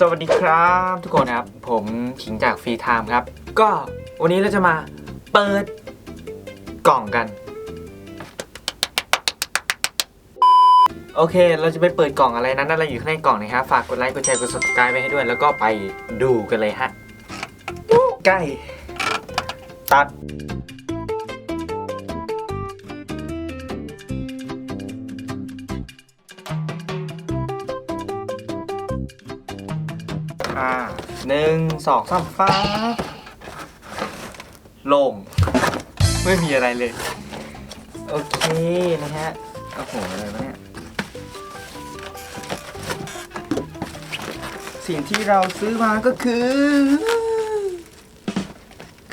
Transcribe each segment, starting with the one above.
สวัสดีครับทุกคนครับ ผมขิงจากฟรีไทม์ครับ ก็วันนี้เราจะมาเปิดกล่องกัน โอเค เราจะไปเปิดกล่องอะไรนั้นอะไรอยู่ข้างในกล่องนะครับฝากกดไลค์กดแชร์กด subscribe ไว้ให้ด้วย แล้วก็ไปดูกันเลยฮะใกล้ตัด อ่าหนึ่งสองสามฟ้าโล่งไม่มีอะไรเลย โอเคนะฮะโอ้โหอะไรวะเนี่ยสิ่งที่เราซื้อมาก็คือ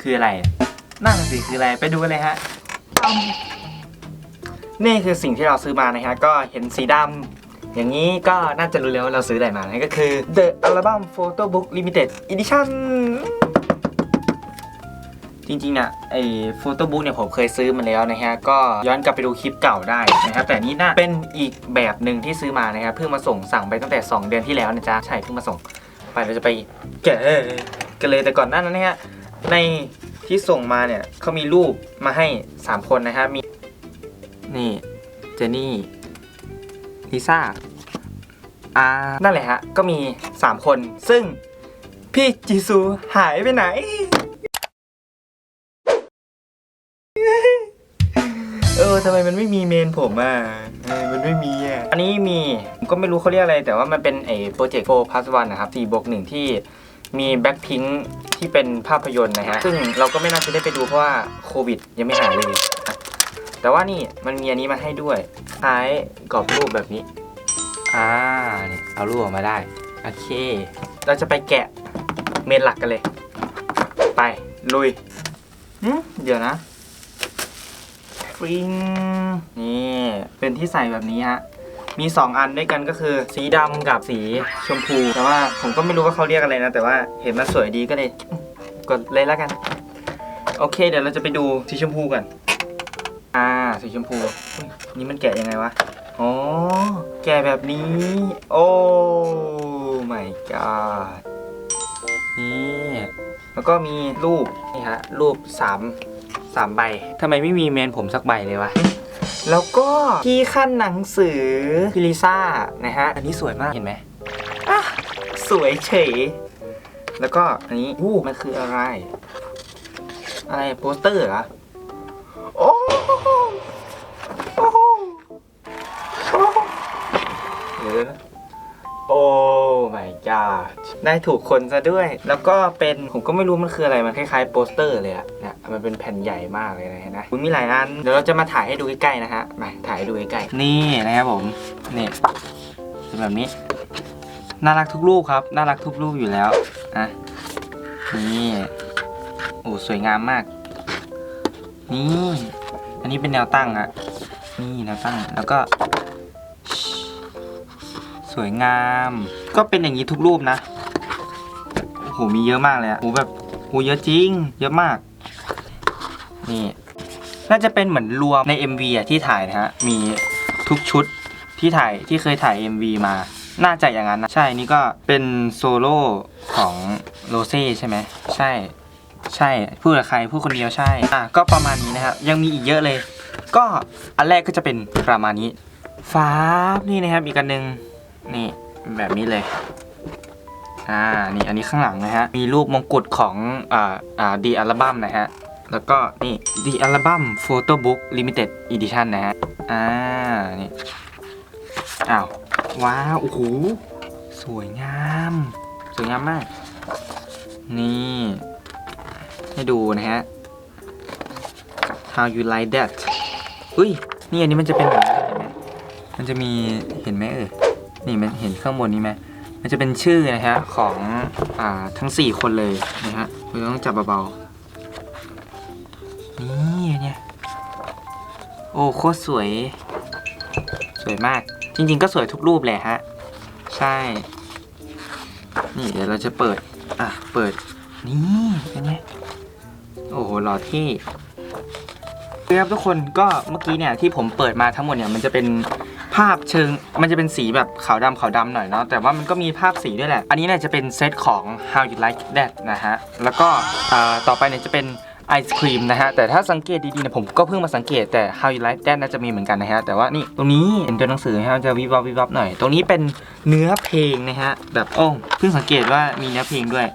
คืออะไรอะนั่นสิคืออะไรไปดูกันเลยฮะปั๊มนี่คือสิ่งที่เราซื้อมานะฮะก็เห็นสีดำ อย่างนี้ก็น่าจะรู้แล้วว่าเราซื้ออะไรมานั่นก็คือ The Album Photo Book Limited Edition จริงๆเนี่ยไอ้โฟโต้บุ๊กเนี่ยผมเคยซื้อมาแล้วนะฮะ ก็ย้อนกลับไปดูคลิปเก่าได้นะครับ แต่นี้น่าเป็นอีกแบบหนึ่งที่ซื้อมานะครับ เพิ่งมาส่งสั่งไปตั้งแต่ 2 เดือนที่แล้วนะจ๊ะ ใช่เพิ่งมาส่ง ไปเราจะไปแกะกันเลยแต่ก่อนหน้านั้นนะฮะ ในที่ส่งมาเนี่ยเขามีรูปมาให้ 3 คนนะฮะ มี นี่ เจนนี่ ลิซ่าอ่านั่นแหละฮะ ก็มี 3 คน ซึ่งพี่จีซูหายไปไหน เออทำไมมันไม่มีเมนผมอะเออมันไม่มีอะ อันนี้มีผมก็ไม่รู้เขาเรียกอะไร แต่ว่ามันเป็นไอ้โปรเจกต์โฟร์พัสวันนะครับ4บวกหนึ่งที่มีแบ็คพิงที่เป็นภาพยนตร์นะฮะ ซึ่งเราก็ไม่น่าจะได้ไปดูเพราะว่าโควิดยังไม่หายเลย แต่ว่านี่มันมีอันนี้มาให้ด้วย ล้ายกรอบรูปแบบนี้ อ่านี่เอารูปออกมาได้ โอเค เราจะไปแกะเมนหลักกันเลย ไป ลุยหึเดี๋ยวนะฟริงนี่ เป็นที่ใส่แบบนี้ฮะ มี 2 อันด้วยกันก็คือ สีดำกับสีชมพู แต่ว่าผมก็ไม่รู้ว่าเขาเรียกอะไรนะ แต่ว่าเห็นมันสวยดีก็เลย กดเลยแล้วกัน โอเค เดี๋ยวเราจะไปดูสีชมพูกันอ่า สีชมพูอุ๊ยนี่มันแกะยังไงวะ อ๋อ แกะแบบนี้ โอ้ my god นี่ แล้วก็มีรูป นี่ฮะ รูปสามสามใบ ทำไมไม่มีเมนผมสักใบเลยวะ แล้วก็ที่ขั้นหนังสือพิลิซ่านะฮะ อันนี้สวยมากเห็นไหมอะสวยเฉย แล้วก็อันนี้อู้มันคืออะไร อะไรโปสเตอร์เหรอ โอ้ my god ได้ถูกคนซะด้วย แล้วก็เป็นผมก็ไม่รู้มันคืออะไร มันคล้ายๆโปสเตอร์เลยอะเนี่ยมันเป็นแผ่นใหญ่มากเลยนะเห็นไหมคุณมีหลายอัน เดี๋ยวเราจะมาถ่ายให้ดูใกล้ๆนะฮะมาถ่ายให้ดูใกล้ๆนี่นะครับผม นี่เป็นแบบนี้ น่ารักทุกรูปครับ น่ารักทุกรูปอยู่แล้วอะนี่โอ้สวยงามมาก นี่ อันนี้เป็นแนวตั้งอะนี่แนวตั้ง แล้วก็ สวยงาม ก็เป็นอย่างนี้ทุกรูปนะโอ้โหมีเยอะมากเลยอะโอ้โหแบบโอ้โหเยอะจริง เยอะมาก นี่น่าจะเป็นเหมือนรวมใน MV อะที่ถ่ายนะฮะ มีทุกชุดที่ถ่ายที่เคยถ่าย MV มา น่าจะอย่างนั้นนะ ใช่ นี่ก็เป็นโซโล่ของโรเซ่ใช่ไหม ใช่ ใช่ พูดกับใคร พูดคนเดียวใช่ อะ ก็ประมาณนี้นะครับ ยังมีอีกเยอะเลย ก็อันแรกก็จะเป็นประมาณนี้ฟ้าบนี่นะครับ อีกอันหนึ่ง นี่แบบนี้เลย อ่า นี่อันนี้ข้างหลังนะฮะ มีรูปมงกุฎของอ่าอ่าดีอัลบั้มนะฮะ แล้วก็นี่ดีอัลบั้มโฟโต้บุ๊กลิมิเต็ดอีดิชันนะฮะ อ่า นี่ อ้าว ว้าว โอ้โห สวยงาม สวยงามมาก นี่ ให้ดูนะฮะ how you like that อุ้ย นี่อันนี้มันจะเป็นแบบนี้เห็นไหมมันจะมี เห็นไหมเออ นี่มันเห็นข้างบนนี้ไหมมันจะเป็นชื่อนะฮะของอ่าทั้ง 4 คนเลยนะฮะเราต้องจับเบาๆนี่เนี่ยโอ้โคตรสวย สวยมาก จริง ๆ ก็สวยทุกรูปแหละฮะ ใช่ นี่เดี๋ยวเราจะเปิด อะ เปิด นี่เป็นไงโอ้โหหล่อที่ครับทุกคนก็เมื่อกี้เนี่ยที่ผมเปิดมาทั้งหมดเนี่ยมันจะเป็น ภาพเชิงมันจะเป็นสีแบบขาวดำขาวดำหน่อยเนาะแต่ว่ามันก็มีภาพสีด้วยแหละ อันนี้เนี่ยจะเป็นเซตของ How You Like That นะฮะ แล้วก็ต่อไปเนี่ยจะเป็นไอศครีมนะฮะ แต่ถ้าสังเกตดีๆเนี่ยผมก็เพิ่งมาสังเกตแต่ How You Like That น่าจะมีเหมือนกันนะฮะ แต่ว่านี่ตรงนี้เห็นตัวหนังสือนะฮะมันจะวิบวับวิบวับหน่อย ตรงนี้เป็นเนื้อเพลงนะฮะแบบโอ้เพิ่งสังเกตว่ามีเนื้อเพลงด้วย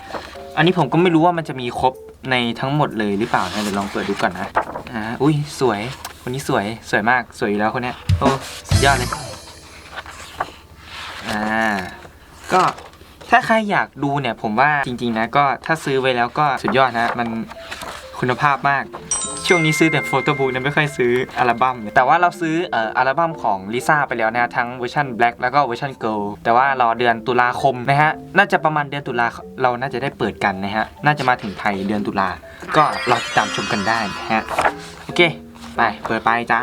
อันนี้ผมก็ไม่รู้ว่ามันจะมีครบในทั้งหมดเลยหรือเปล่านะเดี๋ยวลองเปิดดูก่อนนะอ่าอุ้ยสวย คนนี้สวยสวยมากสวยอยู่แล้วคนเนี้ยโอ้สุดยอดเลยอ่าก็ถ้าใครอยากดูเนี่ยผมว่าจริง ๆ นะก็ถ้าซื้อไว้แล้วก็สุดยอดนะ มันคุณภาพมาก ช่วงนี้ซื้อแต่โฟโต้บุ๊กนี่ยไม่ค่อยซื้ออัลบั้มแต่ว่าเราซื้ออ่ออัลบั้มของลิซ่าไปแล้วนะทั้งเวอร์ชัน Black แล้วก็เวอร์ชัน Girl แต่ว่ารอเดือนตุลาคมนะฮะ น่าจะประมาณเดือนตุลาเราน่าจะได้เปิดกันนะฮะ น่าจะมาถึงไทยเดือนตุลาก็รอติดตามชมกันได้นะฮะ โอเค ไป เปิดไปจ้า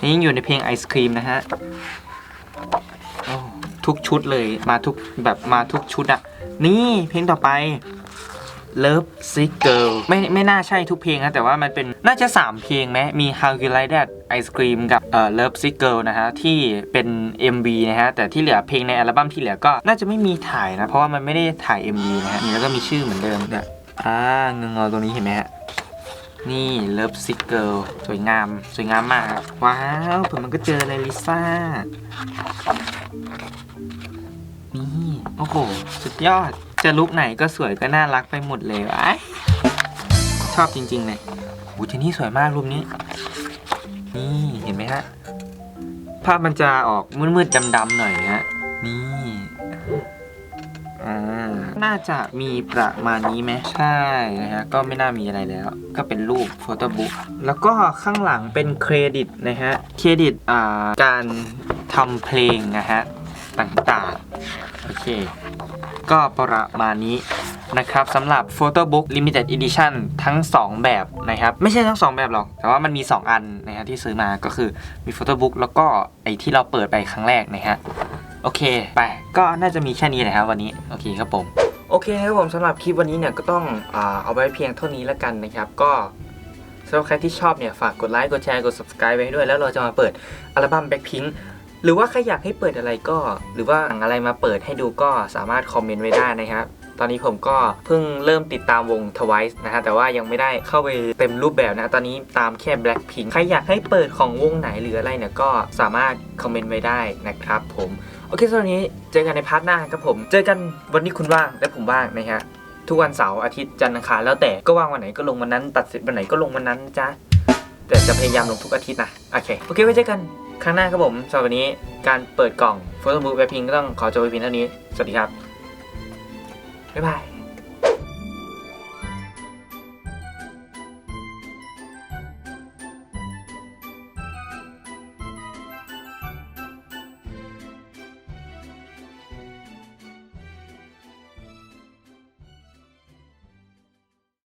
นี่ยังอยู่ในเพลงไอศครีมนะฮะทุกชุดเลยมาทุกแบบมาทุกชุดอะนี่เพลงต่อไป Love Sick Girl ไม่ไม่น่าใช่ทุกเพลงนะแต่ว่ามันเป็นน่าจะ 3 เพลงไหมมี How You Like That Ice Cream กับเอ่อ Love Sick Girl นะฮะ ที่เป็น MV นะฮะ แต่ที่เหลือเพลงในอัลบั้มที่เหลือก็น่าจะไม่มีถ่ายนะ เพราะว่ามันไม่ได้ถ่าย MV นะฮะนี่แล้วก็มีชื่อเหมือนเดิมเนี่ยอ่าเงงอตรงนี้เห็นไหมฮะ นี่ Love Sick Girl สวยงาม สวยงามมากครับว้าวผมมันก็เจอเลยลิซ่า นี่ โอ้โห สุดยอด จะลุกไหนก็สวยก็น่ารักไปหมดเลยวะชอบจริง ๆ เลยโอ้ทีนี่สวยมากรูปนี้ นี่ เห็นไหมฮะ ภาพมันจะออกมืดๆดำๆหน่อยนะฮะ นี่ อ่า น่าจะมีประมาณนี้ไหมใช่นะฮะ ก็ไม่น่ามีอะไรแล้ว ก็เป็นรูปโฟโต้บุ๊กแล้วก็ข้างหลังเป็นเครดิตนะฮะ เครดิตอ่าการทำเพลงนะฮะ ต่างๆ โอเค ก็ประมาณนี้นะครับสำหรับ Photo Book Limited Edition ทั้ง 2 แบบนะครับ ไม่ใช่ทั้ง 2 แบบหรอก แต่ว่ามันมี 2 อันนะฮะที่ซื้อมาก็คือมี Photo Book แล้วก็ไอที่เราเปิดไปครั้งแรกนะฮะ โอเค ไป ก็น่าจะมีแค่นี้แหละครับวันนี้ โอเคครับผม โอเคครับผมสำหรับคลิปวันนี้เนี่ยก็ต้องอเอาไว้เพียงเท่านี้แล้วกันนะครับ ก็สำหรับใครที่ชอบเนี่ยฝากกดไลค์ กดแชร์ กด subscribe ไว้ด้วย แล้วเราจะมาเปิดอัลบั้ม Blackpink หรือว่าใครอยากให้เปิดอะไรก็ หรือว่าหนังอะไรมาเปิดให้ดูก็สามารถคอมเมนต์ไว้ได้นะครับ ตอนนี้ผมก็เพิ่งเริ่มติดตามวง Twice นะฮะ แต่ว่ายังไม่ได้เข้าไปเต็มรูปแบบนะ ตอนนี้ตามแค่ Blackpink ใครอยากให้เปิดของวงไหนหรืออะไรเนี่ยก็สามารถคอมเมนต์ไว้ได้นะครับผม โอเคสำหรับวันนี้เจอกันในพาร์ทหน้าครับผม เจอกันวันนี้คุณว่างและผมว่างนะฮะ ทุกวันเสาร์อาทิตย์จันทร์อังคารแล้วแต่ก็ว่างวันไหนก็ลงวันนั้น ตัดสร็จวันไหนก็ลงวันนั้นจ้าแต่จะพยายามลงทุกอาทิตย์นะ โอเค โอเค ไว้เจอกันครั้งหน้าครับผมสำหรับวันนี้การเปิดกล่องโฟโต้บุ๊กแบบพิงก็ต้องขอจบไปเพียงเท่านี้ สวัสดีครับ บ๊ายบาย